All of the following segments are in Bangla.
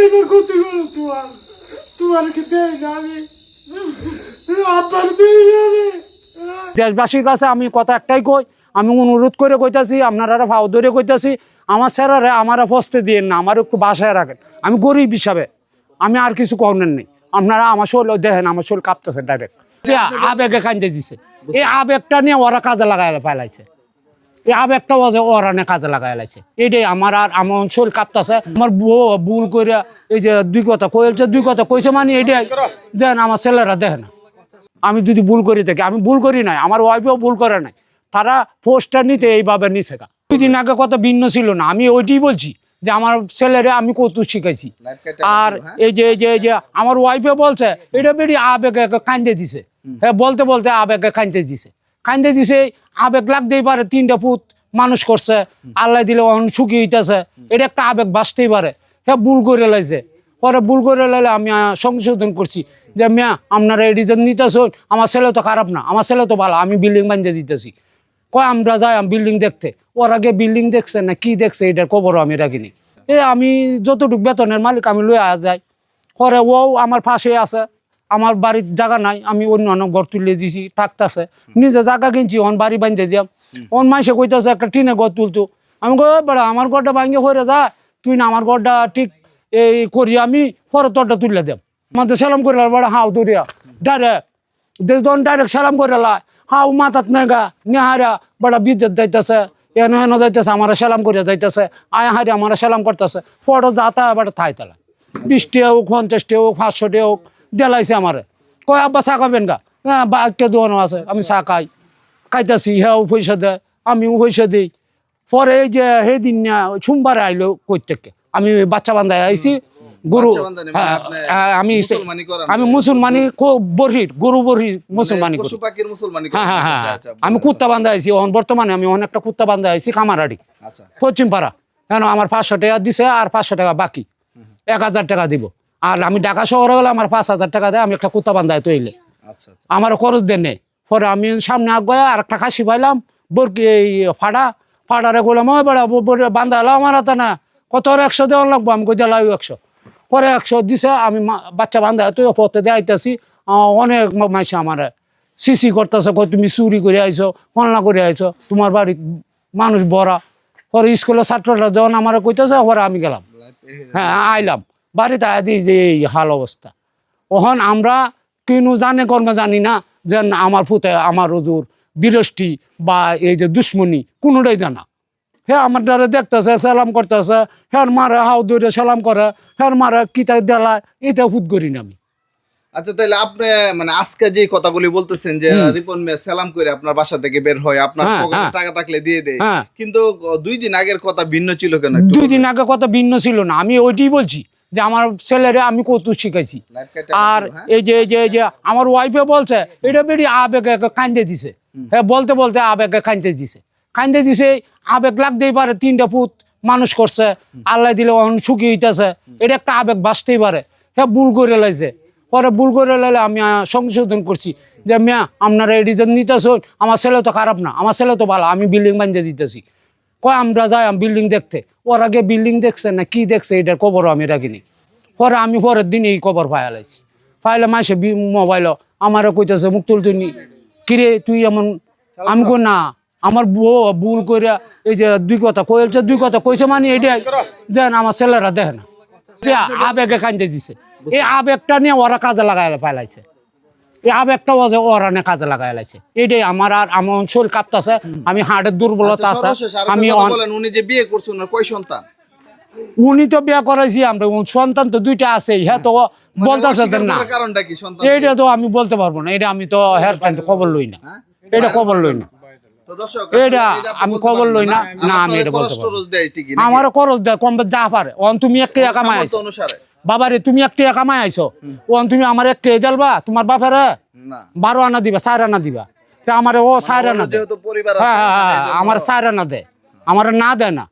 এইবার ক্ষতি করো তোমার। তোমার কি দেয় না আমি? আব্বার আমি। দেশবাসীর কাছে আমি কথা একটাই কই, আমি অনুরোধ করে কইতাছি, আপনারা ভাও ধরে কইতাছি, আমার স্যারারে আমারা ফস্তে দিয়ে না, আমার একটু বাসায় রাখেন। আমি গরিব হিসাবে, আমি আর কিছু করেন নেই। আপনারা আমার শোল দেখেন, আমার শোল কাঁপতেছে ডাইরেক্ট আবেগে কান্দে দিছে। এই আবেগটা নিয়ে ওরা কাজে লাগাই ফেলাইছে। এই আবেগটা ওজে ওরা নিয়ে কাজে লাগাই লাইছে। এটাই আমার আর আমার শোল কাঁপতেছে। আমার বউ ভুল করে এই যে দুই কথা কইছে দুই কথা কইছে মানে এটাই যেন আমার ছেলেরা দেখে না। আমি যদি ভুল করি থাকি আমি ভুল করি নাই আমার ওয়াইফও ভুল করে নাই। তারা পোস্টটা নিতে এইভাবে নিছে গা। দুই দিন আগে কত ভিন্ন ছিল না আমি ওইটাই বলছি যে আমার ছেলেরে আমি কৌতুক শিখেছি আর এই যে এই যে এই যে আমার ওয়াইফে বলছে এটা বেরি আবেগে কান্দে দিছে। হ্যাঁ বলতে বলতে আবেগে কান্দে দিছে। কান্দে দিছে, আবেগ লাগতেই পারে, তিনটা পুত মানুষ করছে, আল্লাহ দিলে অন সুখী হইতেছে। এটা একটা আবেগ বাঁচতেই পারে। হ্যাঁ ভুল করে লাইছে। পরে ভুল করে লাইলে আমি সংশোধন করছি যে, মিয়া, আপনারা এডিজন নিতেছেন আমার ছেলে তো খারাপ না, আমার ছেলে তো ভালো, আমি বিল্ডিং বানিয়ে দিতেছি। কয়, আমরা যাই বিল্ডিং দেখতে। ওর আগে বিল্ডিং দেখছে না, কি দেখছে, এটার খবরও আমি রাখিনি এ, আমি যতটুকু বেতনের মালিক, আমি লয়ে যাই। পরে ও আমার পাশে আছে আমার বাড়ির জায়গা নাই, আমি অন্য অন্য ঘর তুলে দিছি, থাকতেছে। নিজে জায়গা কিনছি অন বাড়ি বাঁধতে দিয়াম অন মাসে কইতেছে, একটা টিনে ঘর তুলতো। আমি কই বেড়া, আমার ঘরটা ভাঙিয়ে হয়ে যা তুই না আমার ঘরটা ঠিক এই করি, আমি পরে তোরটা তুলে দেব। আমাদের সালাম করে বড়, হাও দরিয়া ডাইরেক্ট দেশদন ডাইরেক্ট সালাম করে লাই হাও মাথাত নেগা নেহারা বেড়া বিদ্যুৎ যাইতেছে এন হেন যাইতেছে, আমার সালাম করে যাইতেছে, আয় হারি আমার সালাম করতেছে। ফটো যাতা এবার থাই তালা বিশ টিয়া হোক, পঞ্চাশটি হোক পাঁচশো টিয়া হোক দেলাইছে আমারে। কয় আব্বা চা খাবেন গা? হ্যাঁ বাক্য দোয়ানো আছে আমি চা খাই। খাইতেছি হ্যাঁ পয়সা দেয় আমিও পয়সা দিই পরে এই যে সেই দিন না সোমবারে আইলো কই আমি বাচ্চা বান্ধায় আইছি গরু মানে হ্যাঁ, হ্যাঁ, আমি আমি মুসলমানি বরহির গরু বরহির মুসলমানি মুসলমানি হ্যাঁ হ্যাঁ হ্যাঁ আচ্ছা, আচ্ছা, আমি কুত্তা বান্ধা আইছি এখন বর্তমানে আমি অনেকটা কুত্তা বান্ধা আইছি কামারাডি আচ্ছা। পশ্চিম পাড়া কেন আমার পাঁচশো টাকা দিছে আর পাঁচশো টাকা বাকি। এক হাজার টাকা দিব। আর আমি ঢাকা শহরে গেলে আমার পাঁচ হাজার টাকা দেয় আমি একটা কুত্তা বান্ধায় তৈলে আচ্ছা আচ্ছা। আমার খরচ দেন নেই। পরে আমি সামনে আগুয়া আর একটা খাসি পাইলাম বরকি এই ফাড়া। ফাড়ারে ওই বেড়া বান্ধা হলো আমার হাতে না। কত একশো দেওয়ার লাগবো? আমি কই দিলাম একশো। পরে একশো দিছে আমি বাচ্চা বান্ধা তুই পথে দেখাইতেছি অনেক মাইসে আমার সিসি করতেছে কই তুমি চুরি করে আইছো ফলনা করে আইছো তোমার বাড়ি মানুষ বড়া পরে স্কুলের ছাত্ররা যখন আমার কইতেছে পরে আমি গেলাম। হ্যাঁ আইলাম। বাড়িতে আয় দিই যে এই হাল অবস্থা। ওহন আমরা কিনু জানে কর্মে জানি না যে আমার ফুতে আমার রজুর বিরষ্টি বা এই যে দুশ্মনী কোনোটাই জানা। হে আমার দ্বারা দেখতেছে সালাম করতেছে হ্যার মারে হাও ধরে সালাম করে হ্যার মারে কিতা দেলা এটা হুদ করি না আমি। আচ্ছা তাহলে আপনি মানে আজকে যে কথাগুলি বলতেছেন যে রিপন মিয়া সালাম করে আপনার বাসা থেকে বের হয় আপনার হ্যাঁ, পকেটে হ্যাঁ। টাকা থাকলে দিয়ে দেয়। হ্যাঁ। কিন্তু দুই দিন আগের কথা ভিন্ন ছিল কেন দুই দিন আগে কথা ভিন্ন ছিল না আমি ওইটাই বলছি। যে আমার ছেলেরে আমি কৌতুক শিখেছি আর হ্যাঁ? এই যে এই যে যে আমার ওয়াইফে বলছে এটা বেরি আবেগে কান্দে দিছে। হ্যাঁ বলতে বলতে আবেগে কান্দে দিছে। কান্দে দিছে আবেগ লাগতেই পারে তিনটা পুত মানুষ করছে আল্লাহ দিলে অন সুখী হইতেছে। এটা একটা আবেগ বাঁচতেই পারে। হ্যাঁ ভুল করে লাইছে। পরে ভুল করে লাইলে আমি সংশোধন করছি যে মিয়া আপনারা এডিজন নিতেছেন। আমার ছেলে তো খারাপ না আমার ছেলে তো ভালো আমি বিল্ডিং বানিয়ে দিতেছি। কয় আমরা যাই বিল্ডিং দেখতে। ওর আগে বিল্ডিং দেখছে না কি দেখছে এটার খবরও আমি রাখিনি। পরে আমি পরের দিন এই খবর পাইলাইছি পাইলে মাসে মোবাইল আমারও কইতেছে মুখ তুলতে নি। কিরে তুই এমন আমি কই না। আমার বউ ভুল করে এই যে দুই কথা কইছে দুই কথা কইছে মানে এটাই যে না আমার ছেলেরা দেখে না। এই আবেগে কান্দে দিছে। এই আবেগটা নিয়ে ওরা কাজে লাগাই পাইলাইছে এই আবেগটা ওজে ওরা কাজে লাগাই লাইছে। এটাই আমার আর আমার শরীর কাঁপতাছে আমি হার্টের দুর্বলতা আচ্ছা, আছে আমি উনি যে বিয়ে ওনার কয় সন্তান? উনি তো বিয়ে করাইছি আমরা সন্তান তো দুইটা আছে হ্যাঁ তো মানে বলতেছে না। এইটা তো আমি বলতে পারব না এটা আমি তো হেয়ার প্যান্ট খবর লই না। হ্যাঁ? এটা খবর লই না। এটা আমি খবর লই না। না, আমি আপনার এটা বলতে পারব টরচ দেয় ঠিকই নাকি? আমার খরচ দেয় কম যা পারে। অন তুমি এক কামাই সামর্থ্য আইছো অনুসারে। বাবারে তুমি এক টাকা কামাই আইছো। অন তুমি আমার এক টাকা দেলবা? তোমার বাপেরে বারো আনা দিবা চার আনা দিবা। তা আমার ও চার আনা দেয় হ্যাঁ হ্যাঁ মানে হ্যাঁ আমার চার আনা দেয় আমার না দেয় না।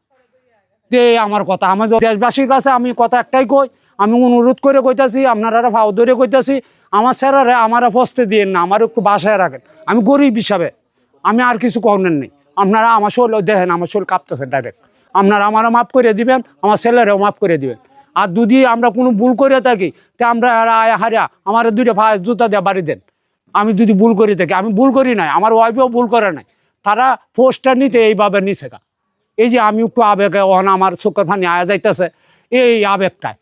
তে আমার কথা। আমার দেশবাসীর কাছে আমি কথা একটাই কই আমি অনুরোধ করে কইতাছি আপনারা ভাও ধরে কইতাছি আমার স্যারারে আমার ফস্তে দিয়ে না আমার একটু বাসায় রাখেন। আমি গরিব হিসাবে। আমি আর কিছু করেন নেই। আপনারা আমার শোল দেখেন আমার শোল কাঁপতেছে ডাইরেক্ট আপনারা আমারও মাফ করে দিবেন আমার ছেলেরাও মাফ করে দিবেন। আর যদি আমরা কোনো ভুল করে থাকি, তা আমরা আয় হারিয়া, আমার দুইটা ভাই জুতা দেওয়া বাড়ি দেন। আমি যদি ভুল করে থাকি, আমি ভুল করি নাই, আমার ওয়াইফেও ভুল করে নাই, তারা পোস্টটা নিতে এইভাবে নিছে এই যে আমি একটু আবেগে ওখানে আমার চোখের ফানি আয়া যাইতেছে, এই আবেগটায়।